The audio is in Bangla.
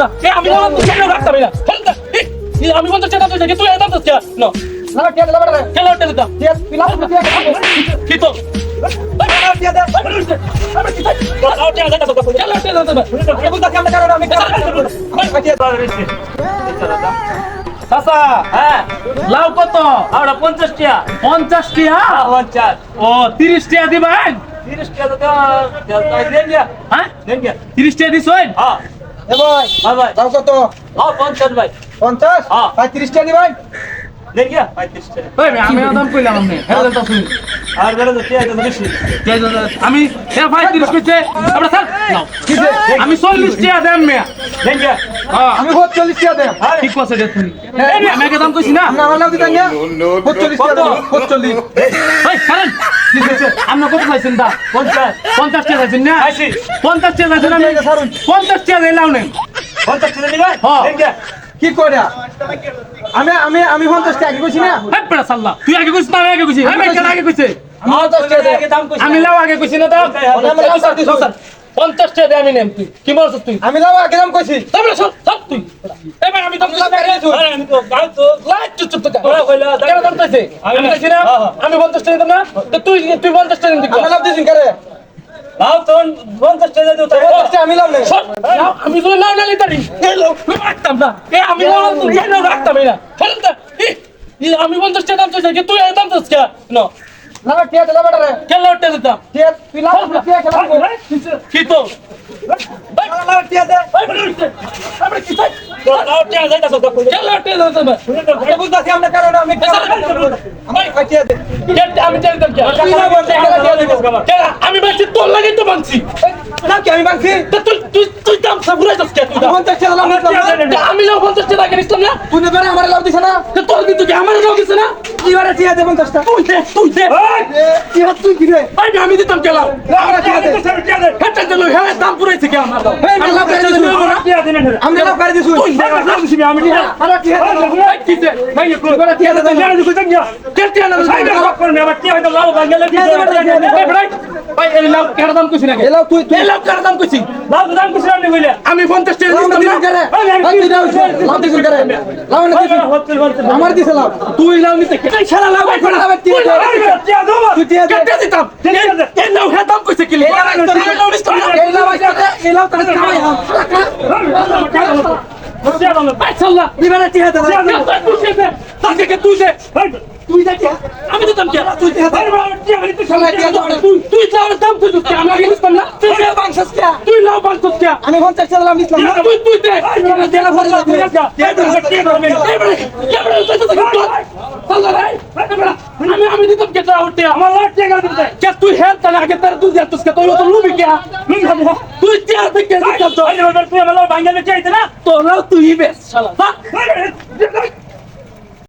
না এ আমি বললাম তুই কেন রাখতে পারি না। আমি বলতে চেতা তুই তুই এদাম তো না। না টিয়া দিলা বেটা খেলা উঠে দিতাম টিয়া পিলা টিয়া কি তো? টিয়া তাই টিয়া হ্যাঁ। লাউ কত? আমরা পঞ্চাশ টাকা পঞ্চাশ টিয়া? পঞ্চাশ। ও তিরিশ টিয়া দিবেন? তিরিশ টাকা তো হ্যাঁ? তিরিশ টিয়া হ্যাঁ। এ ভাই হ্যাঁ ভাই। দাও কত? হ্যাঁ পঞ্চাশ ভাই। পঞ্চাশ? হ্যাঁ। ভাই তিরিশ টাকা দিবেন দেন গিয়া পঁয়ত্রিশ টাকা ওই আমি দাম কইলাম আপনি। হ্যাঁ তো শুনি টাকা আমি আমি চল্লিশ টিয়া দেন মেয়া। হ্যাঁ। আমি চল্লিশ টাকা দেন ঠিক আছে। আমি দাম কইছি না। টাকা কত? চাইছেন দা পঞ্চাশ। পঞ্চাশ টাকা চাইছেন না? পঞ্চাশ টাকা চাইছেন আমি। পঞ্চাশ টাকা দিলাম নেই পঞ্চাশ টাকা দিবেন হ্যাঁ। কি? করে আমি আমি আমি পঞ্চাশ টাকা আগে কইছি না? হ্যাঁ তুই আগে কইছিস না আগে কইছি। আগে কইছে? আমি লাও আগে কইছি না তো। আমি লাও আগে কইছি। পঞ্চাশ টাকা আমি নেম তুই। কি বলছিস তুই? আমি লাও আগে দাম কইছি। তারপরে সব সব তুই। এবার আমি তো আমি না হ্যাঁ, হ্যাঁ। পঞ্চাশ টাকা না। তো তুই তুই পঞ্চাশ টাকা দিবি। আমি লাভ দিয়েছি করে? গাও তো পঞ্চাশ টাকা দিও তো পঞ্চাশ আমি লাভ নেই। আমি তো নাও নালি তারি। রাখতাম না। এ আমি বললাম তো রাখতাম না। না আমি পঞ্চাশ টাকা দাম চাইছি তুই দাম চাইছিস কেন না টিয়া দিলা বেটা রে কেন উঠে দিতাম টিয়া পিলা টিয়া খেলা কি তো টিয়া আমি টিয়া টিয়া বলছি তোর লাগি তো মানছি আমি বাংছি তুই দাম তুই দাম? পঞ্চাশ টাকা লাভ আমি লাভ পঞ্চাশ টাকা আগে নিছিলাম না। তুই নেবে আমার লাভ দিছ না? তোর কিন্তু কি আমার লাভ দিছে না? এবারে টিয়া দে পঞ্চাশ টাকা তুই দে তুই দে। টিয়া তুই কি রে ভাই আমি দিতাম কেন টিয়া দে। হেটা দিল হ্যাঁ দাম পুরাইছে কেন আমার দাম? লাভ করে দিছ। আমি লাভ করে দিছ। তুই লাভ দিবি আমি দিই আরে টিয়া দে। ভাই কি দে ভাই একটু এবারে টিয়া দে। কেন টিয়া না ভাই ভাই ভাই। ভাই এই লাভ কেন দাম কইছি না এলাও তুই তুই এই লাভ কেন দাম কইছি আমি পঞ্চাশ টাকা লাভ দিতাম দিছ না করে তুই দাও লাভ দিছ করে লাভ না দিছ আমার দিছ লাভ তুই লাভ নিতে তুই কেটে দিতাম হ্যাঁ দাম কি না এই এই টিয়া দে তাকে কে তুই দে তুই দে টিয়া। আমি দিতাম কে? তুই তুই তুই লাভ দাম তুই দিস আমি আগে দিতাম না। তুই দে বাংশাস কে? তুই বান তুই কে? আমি পঞ্চাশ টাকা লাভ দিছিলাম না? তুই তুই দে দেলা ভরে আমি আমি দিতাম কে আমার দিতে? কে তুই তাহলে আগে তার তুই দিয়াস কে তুই তো লুবি কে? তুই দিতাম তো তুই বেশ শালা।